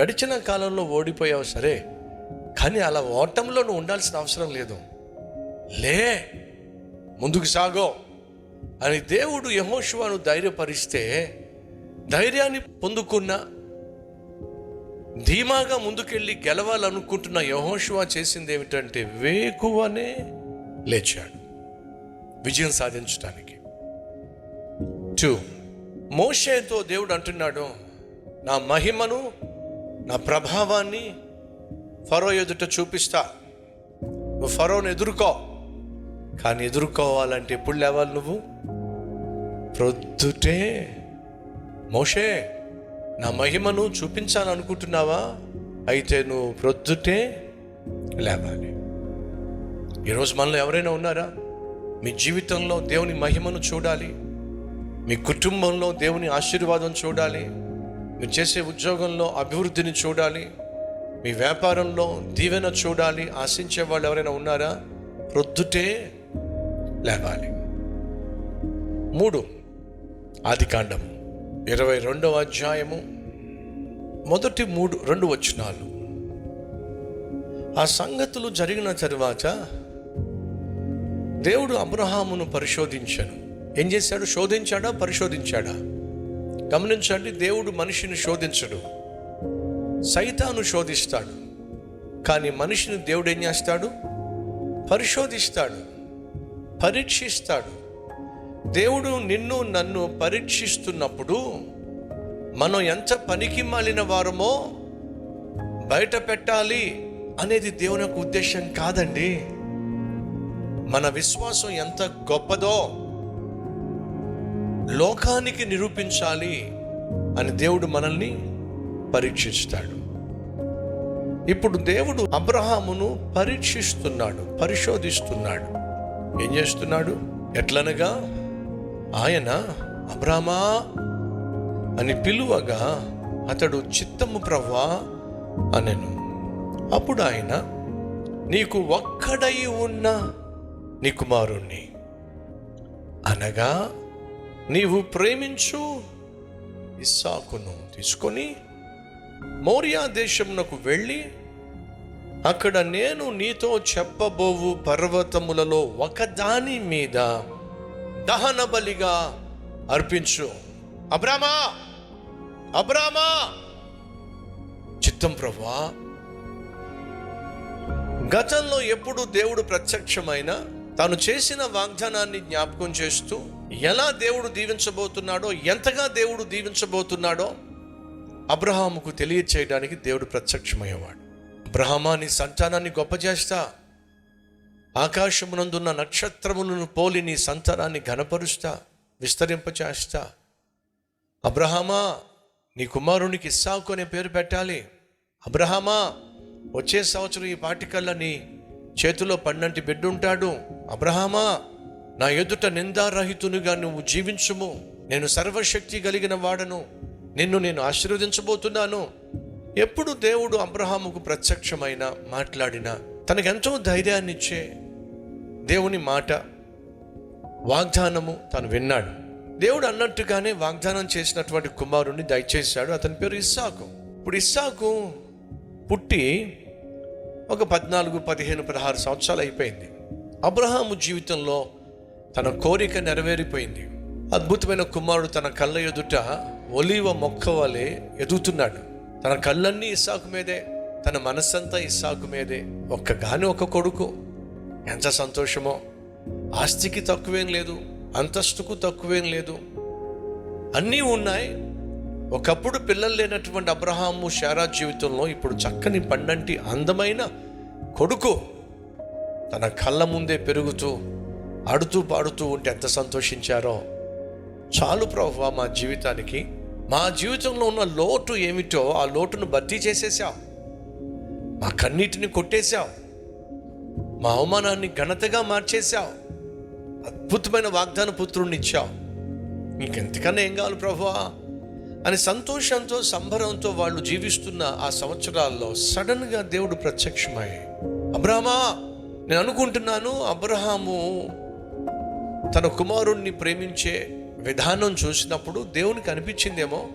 గడిచిన కాలంలో ఓడిపోయావు సరే కానీ అలా ఓటంలో నువ్వు ఉండాల్సిన అవసరం లేదు. లే ముందుకు సాగో అని దేవుడు యహోశివాను ధైర్యపరిస్తే ధైర్యాన్ని పొందుకున్న ధీమాగా ముందుకెళ్ళి గెలవాలనుకుంటున్న యహోశివా చేసింది ఏమిటంటే వేకువనే లేచాడు. విజయం సాధించడానికి టూ మోషేతో దేవుడు అంటున్నాడు నా మహిమను నా ప్రభావాన్ని ఫరో ఎదుట చూపిస్తా. నువ్వు ఫరోని ఎదుర్కో. కానీ ఎదుర్కోవాలంటే ఎప్పుడు లేవాలి నువ్వు? ప్రొద్దుటే. మోషే నా మహిమను చూపించాలనుకుంటున్నావా అయితే నువ్వు ప్రొద్దుటే లేవాలి. ఈరోజు మనలో ఎవరైనా ఉన్నారా? మీ జీవితంలో దేవుని మహిమను చూడాలి. మీ కుటుంబంలో దేవుని ఆశీర్వాదం చూడాలి. మీరు చేసే ఉద్యోగంలో అభివృద్ధిని చూడాలి మీ వ్యాపారంలో దీవెన చూడాలి ఆశించే వాళ్ళు ఎవరైనా ఉన్నారా? ప్రొద్దుటే లేవాలి. మూడు ఆదికాండం ఇరవై రెండవ అధ్యాయము మొదటి మూడు రెండు వచనాలు. ఆ సంగతులు జరిగిన తరువాత దేవుడు అబ్రహామును పరిశోధించను ఏం చేశాడు? శోధించాడా? పరిశోధించాడా? గమనించండి దేవుడు మనిషిని శోధించడు. సైతాను శోధిస్తాడు. కానీ మనిషిని దేవుడు ఏం చేస్తాడు? పరిశోధిస్తాడు. పరీక్షిస్తాడు. దేవుడు నిన్ను నన్ను పరీక్షిస్తున్నప్పుడు మనం ఎంత పనికి మాలిన వారమో బయట పెట్టాలి అనేది దేవుని యొక్క ఉద్దేశం కాదండి. మన విశ్వాసం ఎంత గొప్పదో లోకానికి నిరూపించాలి అని దేవుడు మనల్ని పరీక్షిస్తాడు. ఇప్పుడు దేవుడు అబ్రహామును పరీక్షిస్తున్నాడు పరిశోధిస్తున్నాడు. ఏం చేస్తున్నాడు? ఎట్లనగా? ఆయన అబ్రామా అని పిలువగా అతడు చిత్తము ప్రవ్వా అనెను. అప్పుడు ఆయన నీకు ఒక్కడై ఉన్న నీ కుమారుణ్ణి అనగా నీవు ప్రేమించు ఇస్సాకును తీసుకొని మౌర్యా దేశమునకు వెళ్ళి అక్కడ నేను నీతో చెప్పబోవు పర్వతములలో ఒకదాని మీద దహన బలిగా అర్పించు. అబ్రామా! అబ్రామా! చిత్తం ప్రభా గతంలో ఎప్పుడు దేవుడు ప్రత్యక్షమైన తాను చేసిన వాగ్దానాన్ని జ్ఞాపకం చేస్తూ ఎలా దేవుడు దీవించబోతున్నాడో ఎంతగా దేవుడు దీవించబోతున్నాడో అబ్రహాముకు తెలియచేయడానికి దేవుడు ప్రత్యక్షమయ్యేవాడు. అబ్రహమా నీ సంతానాన్ని గొప్ప చేస్తా. ఆకాశమునందున్న నక్షత్రములను పోలి నీ సంతానాన్ని ఘనపరుస్తా విస్తరింపచేస్తా అబ్రహమా నీ కుమారునికి ఇస్సాకు అనే పేరు పెట్టాలి. అబ్రహమా వచ్చే సంవత్సరం ఈ పాటికల్లా నీ చేతిలో పన్నంటి బిడ్డ ఉంటాడు నా ఎదుట నిందారహితునిగా నువ్వు జీవించుము. నేను సర్వశక్తి కలిగిన వాడను. నిన్ను నేను ఆశీర్వదించబోతున్నాను. ఎప్పుడు దేవుడు అబ్రహాముకు ప్రత్యక్షమైన మాట్లాడిన తనకెంతో ధైర్యాన్నిచ్చే దేవుని మాట వాగ్దానము తను విన్నాడు. దేవుడు అన్నట్టుగానే వాగ్దానం చేసినటువంటి కుమారుణ్ణి దయచేశాడు. అతని పేరు ఇస్సాకు. ఇప్పుడు ఇస్సాకు పుట్టి ఒక పద్నాలుగు పదిహేను పదహారు సంవత్సరాలు అయిపోయింది. అబ్రహాము జీవితంలో తన కోరిక నెరవేరిపోయింది. అద్భుతమైన కుమారుడు తన కళ్ళ ఎదుట ఒలివ మొక్క వలె ఎదుగుతున్నాడు. తన కళ్ళన్నీ ఇస్సాకు మీదే తన మనస్సంతా ఇస్సాకు మీదే. ఒక్కగాని ఒక కొడుకు. ఎంత సంతోషమో. ఆస్తికి తక్కువేం లేదు అంతస్తుకు తక్కువేం లేదు. అన్నీ ఉన్నాయి. ఒకప్పుడు పిల్లలు లేనటువంటి అబ్రహాము శారా జీవితంలో ఇప్పుడు చక్కని పండంటి అందమైన కొడుకు తన కళ్ళ ముందే పెరుగుతూ ఆడుతూ పాడుతూ ఉంటే ఎంత సంతోషించారో. చాలు ప్రభు మా జీవితానికి. మా జీవితంలో ఉన్న లోటు ఏమిటో ఆ లోటును భర్తీ చేసేసావు మా కన్నీటిని కొట్టేశావు. మా అవమానాన్ని ఘనతగా మార్చేశావు. అద్భుతమైన వాగ్దాన పుత్రుణ్ణి ఇచ్చావు. ఇంకెంతకన్నా ఏం కావాలి ప్రభువా అని సంతోషంతో సంబరంతో వాళ్ళు జీవిస్తున్న ఆ సంవత్సరాల్లో సడన్గా దేవుడు ప్రత్యక్షమై అబ్రహమా నేను అనుకుంటున్నాను అబ్రహాము తన కుమారుణ్ణి ప్రేమించే విధానం చూసినప్పుడు దేవునికి అనిపించిందేమో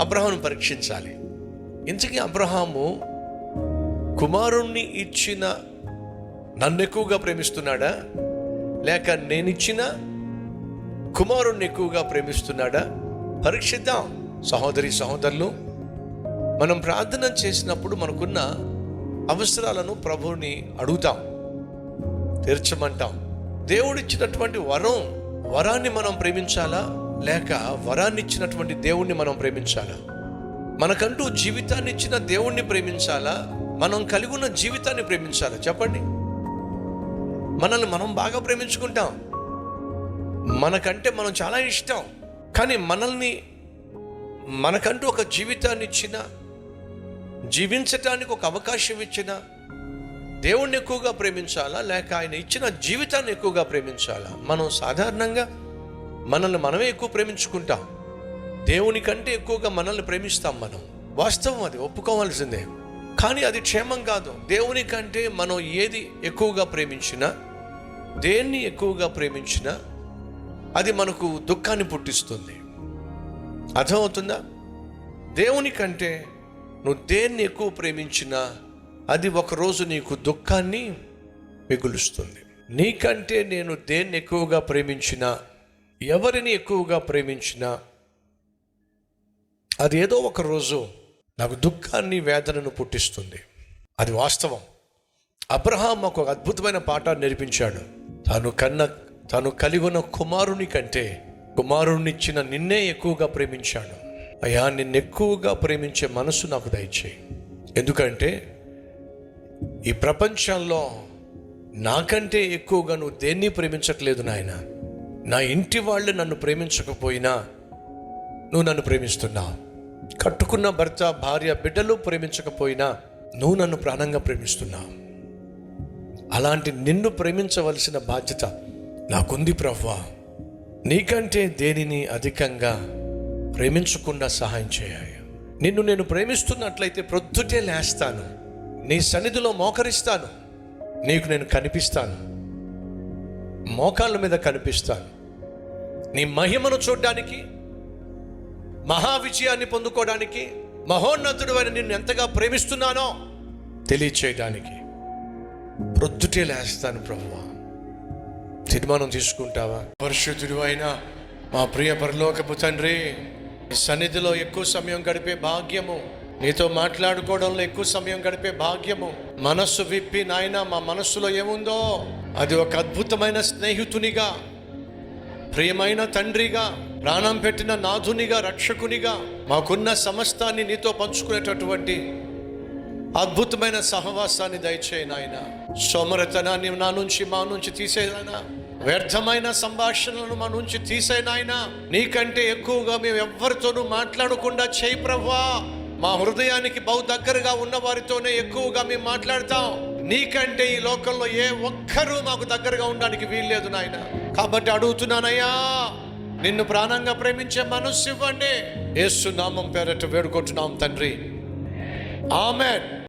అబ్రహాను పరీక్షించాలి. ఇంతకీ అబ్రహాము కుమారుణ్ణి ఇచ్చిన నన్ను ఎక్కువగా ప్రేమిస్తున్నాడా? లేక నేనిచ్చిన కుమారుణ్ణి ఎక్కువగా ప్రేమిస్తున్నాడా? పరీక్షిద్దాం. సహోదరి సహోదరులు మనం ప్రార్థన చేసినప్పుడు మనకున్న అవసరాలను ప్రభువుని అడుగుతాం తీర్చమంటాం. దేవుడిచ్చినటువంటి వరం వరాన్ని మనం ప్రేమించాలా? లేక వరాన్ని ఇచ్చినటువంటి దేవుణ్ణి మనం ప్రేమించాలా? మనకంటూ జీవితాన్ని ఇచ్చిన దేవుణ్ణి ప్రేమించాలా? మనం కలిగి ఉన్న జీవితాన్ని ప్రేమించాలా? చెప్పండి. మనల్ని మనం బాగా ప్రేమించుకుంటాం. మనకంటే మనం చాలా ఇష్టం. కానీ మనల్ని మనకంటూ ఒక జీవితాన్ని ఇచ్చిన జీవించటానికి ఒక అవకాశం ఇచ్చిన దేవుణ్ణి ఎక్కువగా ప్రేమించాలా? లేక ఆయన ఇచ్చిన జీవితాన్ని ఎక్కువగా ప్రేమించాలా? మనం సాధారణంగా మనల్ని మనమే ఎక్కువ ప్రేమించుకుంటాం. దేవుని కంటే ఎక్కువగా మనల్ని ప్రేమిస్తాం మనం. వాస్తవం అది ఒప్పుకోవాల్సిందే. కానీ అది క్షేమం కాదు. దేవుని కంటే మనం ఏది ఎక్కువగా ప్రేమించినా దేన్ని ఎక్కువగా ప్రేమించినా అది మనకు దుఃఖాన్ని పుట్టిస్తుంది. అర్థమవుతుందా? దేవుని కంటే నువ్వు దేన్ని ఎక్కువ ప్రేమించినా అది ఒకరోజు నీకు దుఃఖాన్ని మిగులుస్తుంది. నీకంటే నేను దేన్ని ఎక్కువగా ప్రేమించినా ఎవరిని ఎక్కువగా ప్రేమించినా అది ఏదో ఒక రోజు నాకు దుఃఖాన్ని వేదనను పుట్టిస్తుంది. అది వాస్తవం. అబ్రహాం ఒక అద్భుతమైన పాఠాన్ని నేర్పించాడు. తాను కన్న తాను కలిగి ఉన్న కుమారుని కంటే కుమారుణ్ణిచ్చిన నిన్నే ఎక్కువగా ప్రేమించాడు. అయ్యా నిన్ను ఎక్కువగా ప్రేమించే మనసు నాకు దయచేయి. ఎందుకంటే ఈ ప్రపంచంలో నాకంటే ఎక్కువగా నువ్వు దేన్ని ప్రేమించట్లేదు నాయన? నా ఇంటి వాళ్ళు నన్ను ప్రేమించకపోయినా నువ్వు నన్ను ప్రేమిస్తున్నావు కట్టుకున్న భర్త భార్య బిడ్డలు ప్రేమించకపోయినా నువ్వు నన్ను ప్రాణంగా ప్రేమిస్తున్నావు అలాంటి నిన్ను ప్రేమించవలసిన బాధ్యత నాకుంది ప్రవ్వా. నీకంటే దేనిని అధికంగా ప్రేమించకుండా సహాయం చేయాలి. నిన్ను నేను ప్రేమిస్తున్నట్లయితే ప్రొద్దుటే లేస్తాను. నీ సన్నిధిలో మోకరిస్తాను. నీకు నేను కనిపిస్తాను. మోకాళ్ళ మీద కనిపిస్తాను. నీ మహిమను చూడ్డానికి మహా విజయాన్ని పొందుకోవడానికి మహోన్నతుడు అని నిన్ను ఎంతగా ప్రేమిస్తున్నానో తెలియచేయడానికి ప్రొద్దుటే లేస్తాను ప్రభువా తీర్మానం తీసుకుంటావా? పరిశుద్ధుడు అయినా మా ప్రియ పరలోకపు తండ్రి సన్నిధిలో ఎక్కువ సమయం గడిపే భాగ్యము నీతో మాట్లాడుకోవడంలో ఎక్కువ సమయం గడిపే భాగ్యము. మనస్సు విప్పి నాయన మా మనస్సులో ఏముందో? అది ఒక అద్భుతమైన స్నేహితునిగా ప్రియమైన తండ్రిగా ప్రాణం పెట్టిన నాథునిగా రక్షకునిగా మాకున్న సమస్తాన్ని నీతో పంచుకునేటటువంటి అద్భుతమైన సహవాసాన్ని దయచేయి నాయన. సోమరతనాన్ని నా నుంచి మా నుంచి తీసేనాయన వ్యర్థమైన సంభాషణలను మా నుంచి తీసే నాయన. నీకంటే ఎక్కువగా మేము ఎవ్వరితోనూ మాట్లాడకుండా చేయి ప్రవ్వా. మా హృదయానికి బహు దగ్గరగా ఉన్న వారితోనే ఎక్కువగా మేము మాట్లాడతాం. నీకంటే ఈ లోకంలో ఏ ఒక్కరూ మాకు దగ్గరగా ఉండడానికి వీల్లేదు నాయన. కాబట్టి అడుగుతున్నానయ్యా నిన్ను ప్రాణంగా ప్రేమించే మనస్సు ఇవ్వండి. ఏసునామం నామం పేరట వేడుకుంటున్నాం తండ్రి. ఆమెన్.